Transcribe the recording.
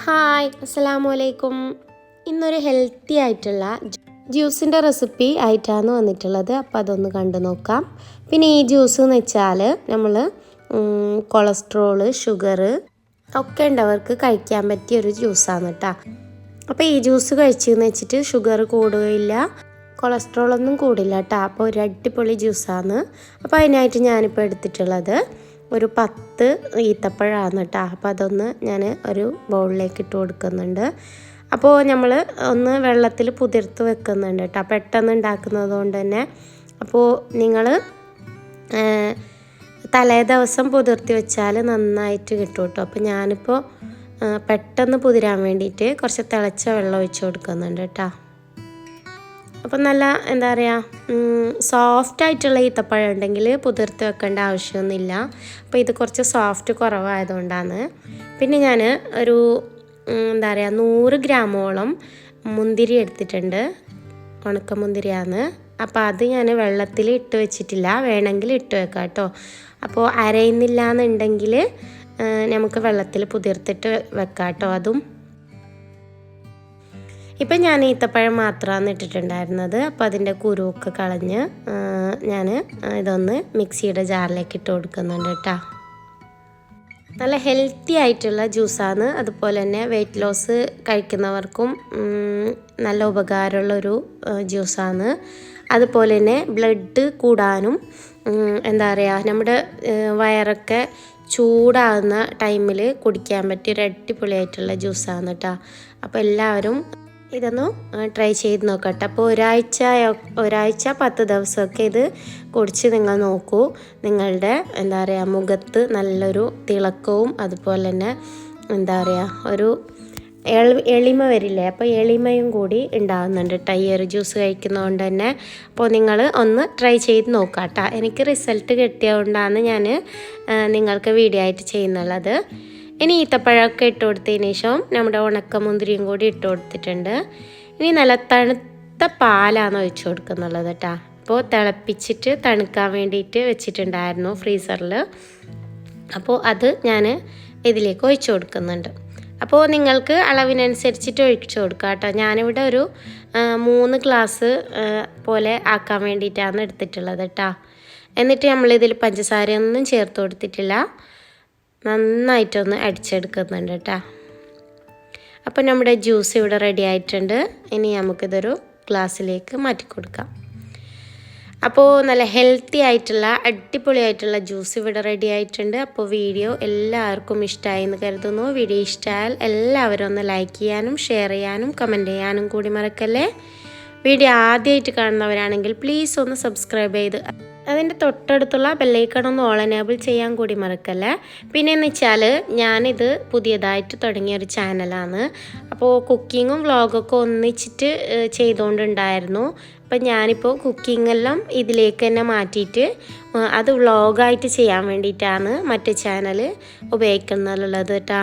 Hi അസ്സലാമു അലൈക്കും ഇന്നൊരു ഹെൽത്തി ആയിട്ടുള്ള ജ്യൂസിന്റെ റെസിപ്പി ആയിട്ടാണ് വന്നിട്ടുള്ളത്. അപ്പോൾ അതൊന്ന് കണ്ടു നോക്കാം. പിന്നെ ഈ ജ്യൂസ് എന്ന് വെച്ചാൽ നമ്മൾ കൊളസ്ട്രോൾ ഷുഗർ ഒക്കെ ഉണ്ടവർക്ക് കഴിക്കാൻ പറ്റിയ ഒരു ജ്യൂസാണ് കേട്ടോ അപ്പോൾ ഈ ജ്യൂസ് കഴിച്ചെന്ന് വെച്ചിട്ട് ഷുഗർ കൂടുകയില്ല കൊളസ്ട്രോളൊന്നും കൂടില്ല കേട്ടോ അപ്പോൾ ഒരു അടിപൊളി ജ്യൂസാണ്. അപ്പോൾ അതിനായിട്ട് ഞാനിപ്പോൾ എടുത്തിട്ടുള്ളത് ഒരു പത്ത് ഈത്തപ്പഴമാണ് കേട്ടോ. അപ്പോൾ അതൊന്ന് ഞാൻ ഒരു ബൗളിലേക്ക് ഇട്ട് കൊടുക്കുന്നുണ്ട്. അപ്പോൾ നമ്മൾ ഒന്ന് വെള്ളത്തിൽ പുതിർത്ത് വെക്കുന്നുണ്ട് കേട്ടോ. പെട്ടെന്ന് ഉണ്ടാക്കുന്നത് കൊണ്ട് തന്നെ. അപ്പോൾ നിങ്ങൾ തലേ ദിവസം പുതിർത്തി വെച്ചാൽ നന്നായിട്ട് കിട്ടും കേട്ടോ. അപ്പോൾ ഞാനിപ്പോൾ പെട്ടെന്ന് പുതിരാൻ വേണ്ടിയിട്ട് കുറച്ച് തിളച്ച വെള്ളം ഒഴിച്ച് കൊടുക്കുന്നുണ്ട് കേട്ടോ. അപ്പം നല്ല എന്താ പറയുക സോഫ്റ്റ് ആയിട്ടുള്ള ഈത്തപ്പഴം ഉണ്ടെങ്കിൽ പുതിർത്ത് വെക്കേണ്ട ആവശ്യമൊന്നുമില്ല. അപ്പോൾ ഇത് കുറച്ച് സോഫ്റ്റ് കുറവായതുകൊണ്ടാണ്. പിന്നെ ഞാൻ ഒരു എന്താ പറയുക നൂറ് ഗ്രാമോളം മുന്തിരി എടുത്തിട്ടുണ്ട്. ഉണക്കമുന്തിരിയാണ് അപ്പോൾ അത് ഞാൻ വെള്ളത്തിൽ ഇട്ട് വെച്ചിട്ടില്ല. വേണമെങ്കിൽ ഇട്ട് വെക്കാം കേട്ടോ. അപ്പോൾ അരയുന്നില്ല എന്നുണ്ടെങ്കിൽ നമുക്ക് വെള്ളത്തിൽ പുതിർത്തിട്ട് വെക്കാം കേട്ടോ. അതും ഇപ്പം ഞാൻ ഈത്തപ്പഴം മാത്രമാണ് ഇട്ടിട്ടുണ്ടായിരുന്നത്. അപ്പോൾ അതിന്റെ കുരുവൊക്കെ കളഞ്ഞ് ഞാൻ ഇതൊന്ന് മിക്സിയുടെ ജാറിലേക്ക് ഇട്ട് കൊടുക്കുന്നുണ്ട് കേട്ടോ. നല്ല ഹെൽത്തി ആയിട്ടുള്ള ജ്യൂസാണ്. അതുപോലെ തന്നെ വെയിറ്റ് ലോസ് കഴിക്കുന്നവർക്കും നല്ല ഉപകാരമുള്ളൊരു ജ്യൂസാണ്. അതുപോലെ തന്നെ ബ്ലഡ് കൂടാനും എന്താ പറയുക നമ്മുടെ വയറൊക്കെ ചൂടാകുന്ന ടൈമിൽ കുടിക്കാൻ പറ്റിയ ഒരു അടിപൊളിയായിട്ടുള്ള ജ്യൂസാണ് കേട്ടോ. അപ്പോൾ എല്ലാവരും ഇതൊന്ന് ട്രൈ ചെയ്ത് നോക്കട്ടെ. അപ്പോൾ ഒരാഴ്ച ഒരാഴ്ച പത്ത് ദിവസമൊക്കെ ഇത് കുടിച്ച് നിങ്ങൾ നോക്കൂ. നിങ്ങളുടെ എന്താ പറയുക മുഖത്ത് നല്ലൊരു തിളക്കവും അതുപോലെ തന്നെ എന്താ പറയുക ഒരു എളിമ വരില്ലേ? അപ്പോൾ എളിമയും കൂടി ഉണ്ടാകുന്നുണ്ട് ടയർ ജ്യൂസ് കഴിക്കുന്നതുകൊണ്ട് തന്നെ. അപ്പോൾ നിങ്ങൾ ഒന്ന് ട്രൈ ചെയ്ത് നോക്കാം കേട്ടോ എനിക്ക് റിസൾട്ട് കിട്ടിയതുകൊണ്ടാണ് ഞാൻ നിങ്ങൾക്ക് വീഡിയോ ആയിട്ട് ചെയ്യുന്നുള്ളത്. ഇനി ഈത്തപ്പഴമൊക്കെ ഇട്ട് കൊടുത്തതിന് ശേഷം നമ്മുടെ ഉണക്കമുന്തിരിയും കൂടി ഇട്ട് കൊടുത്തിട്ടുണ്ട്. ഇനി നല്ല തണുത്ത പാലാണ് ഒഴിച്ചു കൊടുക്കുന്നുള്ളത് കേട്ടോ അപ്പോൾ തിളപ്പിച്ചിട്ട് തണുക്കാൻ വേണ്ടിയിട്ട് വെച്ചിട്ടുണ്ടായിരുന്നു ഫ്രീസറിൽ. അപ്പോൾ അത് ഞാൻ ഇതിലേക്ക് ഒഴിച്ചു കൊടുക്കുന്നുണ്ട്. അപ്പോൾ നിങ്ങൾക്ക് അളവിനനുസരിച്ചിട്ട് ഒഴിച്ചു കൊടുക്കുക കേട്ടോ ഞാനിവിടെ ഒരു മൂന്ന് ഗ്ലാസ് പോലെ ആക്കാൻ വേണ്ടിയിട്ടാണ് എടുത്തിട്ടുള്ളത് കേട്ടോ എന്നിട്ട് നമ്മളിതിൽ പഞ്ചസാരയൊന്നും ചേർത്ത് കൊടുത്തിട്ടില്ല. നന്നായിട്ടൊന്ന് അടിച്ചെടുക്കുന്നുണ്ട് കേട്ടോ. അപ്പോൾ നമ്മുടെ ജ്യൂസ് ഇവിടെ റെഡി ആയിട്ടുണ്ട്. ഇനി നമുക്കിതൊരു ഗ്ലാസ്സിലേക്ക് മാറ്റി കൊടുക്കാം. അപ്പോൾ നല്ല ഹെൽത്തി ആയിട്ടുള്ള അടിപൊളിയായിട്ടുള്ള ജ്യൂസ് ഇവിടെ റെഡി ആയിട്ടുണ്ട്. അപ്പോൾ വീഡിയോ എല്ലാവർക്കും ഇഷ്ടമായി എന്ന് കരുതുന്നു. വീഡിയോ ഇഷ്ടമായാൽ എല്ലാവരും ഒന്ന് ലൈക്ക് ചെയ്യാനും ഷെയർ ചെയ്യാനും കമന്റ് ചെയ്യാനും കൂടി മറക്കല്ലേ? വീഡിയോ ആദ്യമായിട്ട് കാണുന്നവരാണെങ്കിൽ പ്ലീസ് ഒന്ന് സബ്സ്ക്രൈബ് ചെയ്ത് അതിന്റെ തൊട്ടടുത്തുള്ള ബെല്ലൈക്കൺ ഒന്ന് ഓൾ എനേബിൾ ചെയ്യാൻ കൂടി മറക്കല്ലേ. പിന്നെ എന്ന് വെച്ചാൽ ഞാനിത് പുതിയതായിട്ട് തുടങ്ങിയ ഒരു ചാനലാണ് അപ്പോൾ കുക്കിങ്ങും വ്ളോഗൊക്കെ ഒന്നിച്ചിട്ട് ചെയ്തുകൊണ്ടുണ്ടായിരുന്നു അപ്പം ഞാനിപ്പോൾ കുക്കിംഗ് എല്ലാം ഇതിലേക്ക് തന്നെ മാറ്റിയിട്ട് അത് വ്ളോഗായിട്ട് ചെയ്യാൻ വേണ്ടിയിട്ടാണ് മറ്റു ചാനൽ ഉപയോഗിക്കുന്നുള്ളത് കേട്ടോ.